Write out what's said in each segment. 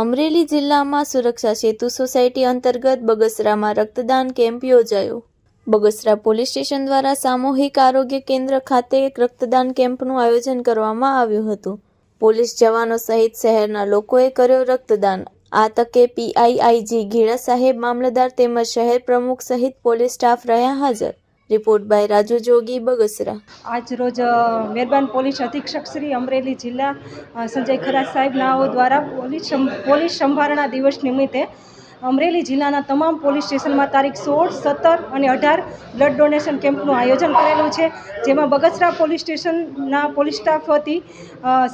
અમરેલી જિલ્લામાં સુરક્ષા સેતુ સોસાયટી અંતર્ગત બગસરામાં રક્તદાન કેમ્પ યોજાયો. બગસરા પોલીસ સ્ટેશન દ્વારા સામૂહિક આરોગ્ય કેન્દ્ર ખાતે એક રક્તદાન કેમ્પનું આયોજન કરવામાં આવ્યું હતું. પોલીસ જવાનો સહિત શહેરના લોકોએ કર્યો રક્તદાન. આ તકે પીઆઈઆઈજી ઘેડા સાહેબ, મામલતદાર તેમજ શહેર પ્રમુખ સહિત પોલીસ સ્ટાફ રહ્યા હાજર. Report by Raju Jogi, Bagasara. આજ રોજ મહેરબાન પોલીસ અધિક્ષક શ્રી અમરેલી જિલ્લા સંજય ખરા સાહેબ નાઓ દ્વારા પોલીસ પોલીસ સંભારણા દિવસ નિમિત્તે અમરેલી જિલ્લાના તમામ પોલીસ સ્ટેશનમાં તારીખ સોળ, સત્તર અને અઢાર બ્લડ ડોનેશન કેમ્પનું આયોજન કરેલું છે, જેમાં બગસરા પોલીસ સ્ટેશનના પોલીસ સ્ટાફ વતી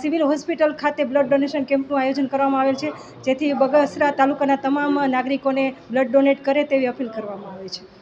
સિવિલ હોસ્પિટલ ખાતે બ્લડ ડોનેશન કેમ્પનું આયોજન કરવામાં આવેલ છે, જેથી બગસરા તાલુકાના તમામ નાગરિકોને બ્લડ ડોનેટ કરે તેવી અપીલ કરવામાં આવે છે.